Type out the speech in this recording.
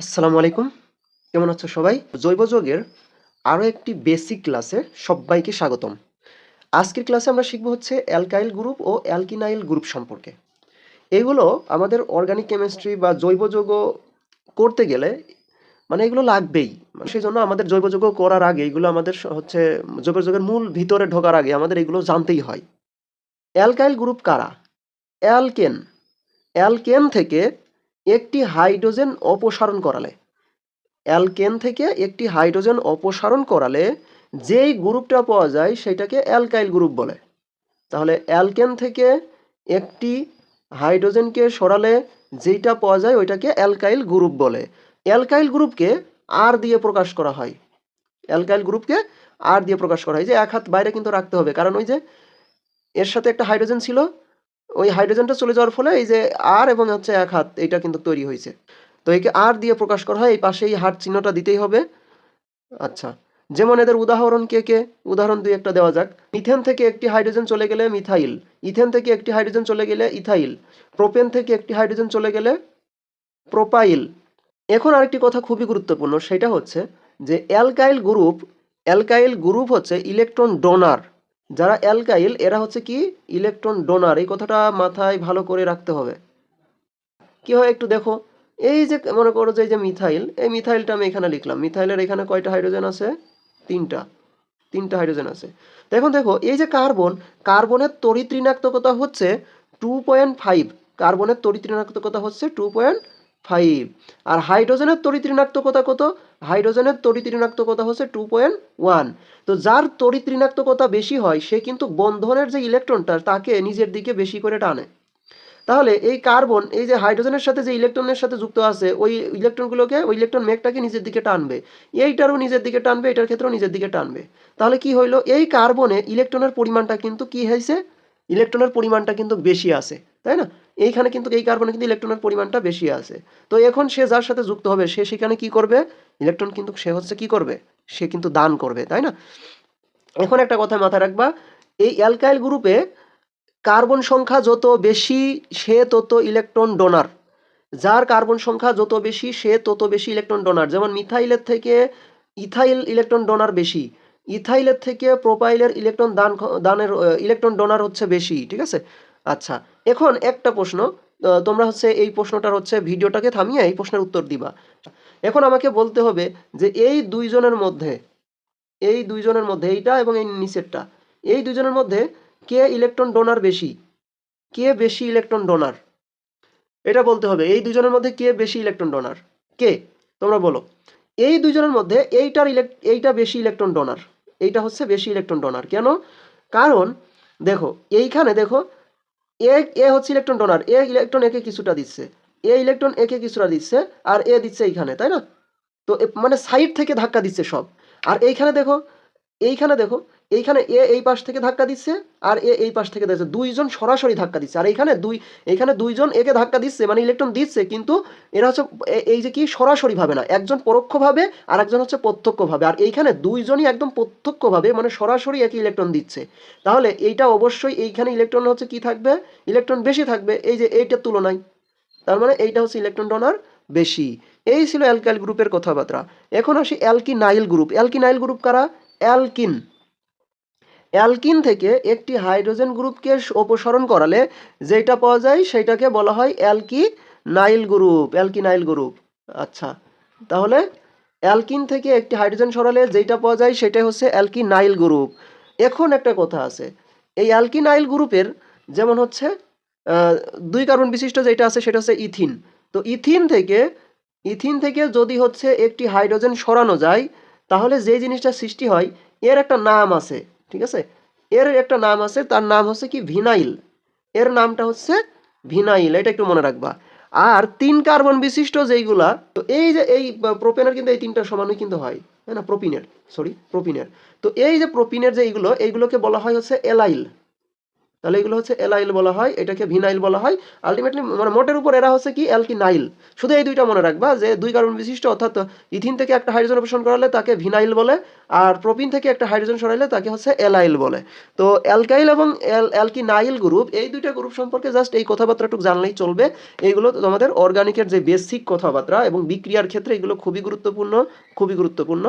আসসালামু আলাইকুম। কেমন আছো সবাই? জৈব যৌগের আরও একটি বেসিক ক্লাসে সবাইকে স্বাগতম। আজকের ক্লাসে আমরা শিখব হচ্ছে অ্যালকাইল গ্রুপ ও অ্যালকিনাইল গ্রুপ সম্পর্কে। এগুলো আমাদের অর্গানিক কেমিস্ট্রি বা জৈব যৌগ করতে গেলে মানে এগুলো লাগবেই। মানে সেই জন্য আমাদের জৈব যৌগ করার আগে এগুলো আমাদের হচ্ছে জৈব যৌগের মূল ভিতরে ঢোকার আগে আমাদের এগুলো জানতেই হয়। অ্যালকাইল গ্রুপ কারা? অ্যালকেন অ্যালকেন থেকে একটি হাইড্রোজেন অপসারণ করালে, অ্যালকেন থেকে একটি হাইড্রোজেন অপসারণ করালে যেই গ্রুপটা পাওয়া যায় সেটাকে অ্যালকাইল গ্রুপ বলে। তাহলে অ্যালকেন থেকে একটি হাইড্রোজেনকে সরালে যেইটা পাওয়া যায় ওইটাকে অ্যালকাইল গ্রুপ বলে। অ্যালকাইল গ্রুপকে আর দিয়ে প্রকাশ করা হয়। অ্যালকাইল গ্রুপকে আর দিয়ে প্রকাশ করা হয়। যে এক হাত বাইরে কিন্তু রাখতে হবে, কারণ ওই যে এর সাথে একটা হাইড্রোজেন ছিল ওই হাইড্রোজেনটা চলে যাওয়ার ফলে এই যে আর এবং হচ্ছে এক হাত এটা কিন্তু তৈরি হয়েছে। তো একে আর দিয়ে প্রকাশ করা হয়, এই পাশে এই হাত চিহ্নটা দিতেই হবে। আচ্ছা যেমন এদের উদাহরণ কে কে? উদাহরণ দুই একটা দেওয়া যাক। মিথেন থেকে একটি হাইড্রোজেন চলে গেলে মিথাইল, ইথেন থেকে একটি হাইড্রোজেন চলে গেলে ইথাইল, প্রোপেন থেকে একটি হাইড্রোজেন চলে গেলে প্রোপাইল। এখন আরেকটি কথা খুবই গুরুত্বপূর্ণ, সেটা হচ্ছে যে অ্যালকাইল গ্রুপ অ্যালকাইল গ্রুপ হচ্ছে ইলেকট্রন ডোনার। যারা অ্যালকাইল, এরা হচ্ছে কি? Electron donor. এই কথাটা মাথায় ভালো করে রাখতে হবে। কি হয় একটু দেখো। এই যে মনে করো যে, এই যে মিথাইল, এই মিথাইলটা আমি এখানে লিখলাম। মিথাইলের এখানে কয়টা হাইড্রোজেন আছে? তিনটা। তিনটা হাইড্রোজেন আছে। এখন দেখো, এই যে কার্বন, কার্বনের তড়িৎ ঋণাত্মকতা হচ্ছে টু পয়েন্ট ফাইভ কার্বনের তড়িৎ ঋণাত্মকতা হচ্ছে টু পয়েন্ট ফাইভ। আর হাইড্রোজেনের তড়িৎ ঋণাত্মকতা কত? হাইড্রোজেনের তড়িৎ ঋণাত্মকতা হচ্ছে টু পয়েন্ট ওয়ান। তো যার তড়িৎ ঋণাত্মকতা বেশি হয়, সে কিন্তু বন্ধনের যে ইলেকট্রনটা, তাকে নিজের দিকে বেশি করে টানে। তাহলে এই কার্বন, এই যে হাইড্রোজেনের সাথে যে ইলেকট্রনের সাথে যুক্ত আছে, ওই ইলেকট্রনগুলোকে, ওই ইলেকট্রন মেঘটাকে নিজের দিকে টানবে। এইটারও নিজের দিকে টানবে, এটার ক্ষেত্রেও নিজের দিকে টানবে। তাহলে কি হইল? এই কার্বনে ইলেকট্রনের পরিমাণটা কিন্তু কি হয়েছে? ইলেকট্রনের পরিমাণটা কিন্তু বেশি আছে, তাই না? এইখানে কিন্তু এই কার্বনে কিন্তু ইলেকট্রনের পরিমাণটা বেশি আছে। তো এখন সে যার সাথে যুক্ত হবে, সে সেখানে কি করবে? ইলেকট্রন কিন্তু সে হচ্ছে কি করবে? সে কিন্তু দান করবে, তাই না? এখন একটা কথা মাথায় রাখবা, এই অ্যালকাইল গ্রুপে কার্বন সংখ্যা যত বেশি, সে তত ইলেকট্রন ডোনার যার কার্বন সংখ্যা যত বেশি, সে তত বেশি ইলেকট্রন ডোনার যেমন মিথাইলের থেকে ইথাইল ইলেকট্রন ডোনার বেশি ইথাইলের থেকে প্রোপাইলের ইলেকট্রন দান দানের ইলেকট্রন ডোনার হচ্ছে বেশি, ঠিক আছে? আচ্ছা এখন একটা প্রশ্ন তোমরা হচ্ছে এই প্রশ্নটার হচ্ছে ভিডিওটাকে থামিয়ে এই প্রশ্নের উত্তর দিবা। এখন আমাকে বলতে হবে যে এই দুইজনের মধ্যে, এই দুইজনের মধ্যে এইটা এবং এই নিচেরটা, এই দুইজনের মধ্যে কে ইলেকট্রন ডোনার বেশি? কে বেশি ইলেকট্রন ডোনার এটা বলতে হবে, এই দুজনের মধ্যে কে বেশি ইলেকট্রন ডোনার কে? তোমরা বলো। এই দুজনের মধ্যে এইটার ইলেক এইটা বেশি ইলেকট্রন ডোনার এইটা হচ্ছে বেশি ইলেকট্রন ডোনার কেন? কারণ, দেখো, এইখানে দেখো এ এ হচ্ছে ইলেকট্রন ডোনার এ ইলেকট্রন একে কিছুটা দিচ্ছে। এ ইলেকট্রন একে কিছুটা দিচ্ছে, আর এ দিচ্ছে এইখানে, তাই না? তো মানে সাইড থেকে ধাক্কা দিচ্ছে সব। আর এইখানে দেখো এইখানে দেখো এইখানে এ এই পাশ থেকে ধাক্কা দিচ্ছে আর এ এই পাশ থেকে দিচ্ছে দুইজন সরাসরি ধাক্কা দিচ্ছে। আর এইখানে দুই, এইখানে দুইজন একে ধাক্কা দিচ্ছে মানে ইলেকট্রন দিচ্ছে, কিন্তু এরা হচ্ছে এই যে কি সরাসরি ভাবে না, একজন পরোক্ষভাবে আর একজন হচ্ছে প্রত্যক্ষভাবে। আর এইখানে দুইজনই একদম প্রত্যক্ষভাবে মানে সরাসরি একই ইলেকট্রন দিচ্ছে। তাহলে এইটা অবশ্যই এইখানে ইলেকট্রন হচ্ছে কি থাকবে? ইলেকট্রন বেশি থাকবে, এই যে এইটার তুলনায়। তার মানে এইটা হচ্ছে ইলেকট্রন ডোনার বেশি। এই ছিল অ্যালকাইল গ্রুপের কথাবার্তা। এখন আসি অ্যালকিনাইল গ্রুপ। অ্যালকিনাইল গ্রুপ কারা? অ্যালকিন। অ্যালকিন থেকে একটি হাইড্রোজেন গ্রুপকে অপসারণ করালে যেটা পাওয়া যায় সেটাকে বলা হয় অ্যালকি নাইল গ্রুপ, অ্যালকিনাইল গ্রুপ। আচ্ছা তাহলে অ্যালকিন থেকে একটি হাইড্রোজেন সরালে যেটা পাওয়া যায় সেটা হচ্ছে অ্যালকিনাইল গ্রুপ। এখন একটা কথা আছে, এই অ্যালকিনাইল গ্রুপের যেমন হচ্ছে দুই কার্বন বিশিষ্ট যেটা আছে সেটা হচ্ছে ইথিন। তো ইথিন থেকে ইথিন থেকে যদি হচ্ছে একটি হাইড্রোজেন সরানো যায়, তাহলে যে জিনিসটা সৃষ্টি হয়, এর একটা নাম আছে। ঠিক আছে? এর একটা নাম আছে, তার নাম হচ্ছে কি ভিনাইল। এর নামটা হচ্ছে ভিনাইল, এটা একটু মনে রাখবা। আর তিন কার্বন বিশিষ্ট যেইগুলা, তো এই যে এই প্রোপেনের কিন্তু এই তিনটা সমানই কিন্তু হয় হ্যাঁ না? প্রোপিনের সরি প্রোপিনের। তো এই যে প্রোপিনের যে এইগুলো, এইগুলোকে বলা হয় হচ্ছে এলাইল তাহলে এগুলো হচ্ছে এলাইল বলা হয়, এটাকে ভিনাইল বলা হয়। আলটিমেটলি মানে মোটের উপর এরা হচ্ছে কি? অ্যালকিনাইল শুধু এই দুইটা মনে রাখবা যে দুই কার্বন বিশিষ্ট, অর্থাৎ ইথিন থেকে একটা হাইড্রোজেন অপসারণ করালে তাকে ভিনাইল বলে, আর প্রোপিন থেকে একটা হাইড্রোজেন সরাইলে তাকে হচ্ছে এলাইল বলে। তো অ্যালকাইল এবং অ্যালকিনাইল গ্রুপ এই দুইটা গ্রুপ সম্পর্কে জাস্ট এই কথাবার্তাটুকু জানলেই চলবে। এইগুলো তোমাদের অর্গানিকের যে বেসিক কথাবার্তা এবং বিক্রিয়ার ক্ষেত্রে এগুলো খুবই গুরুত্বপূর্ণ খুবই গুরুত্বপূর্ণ।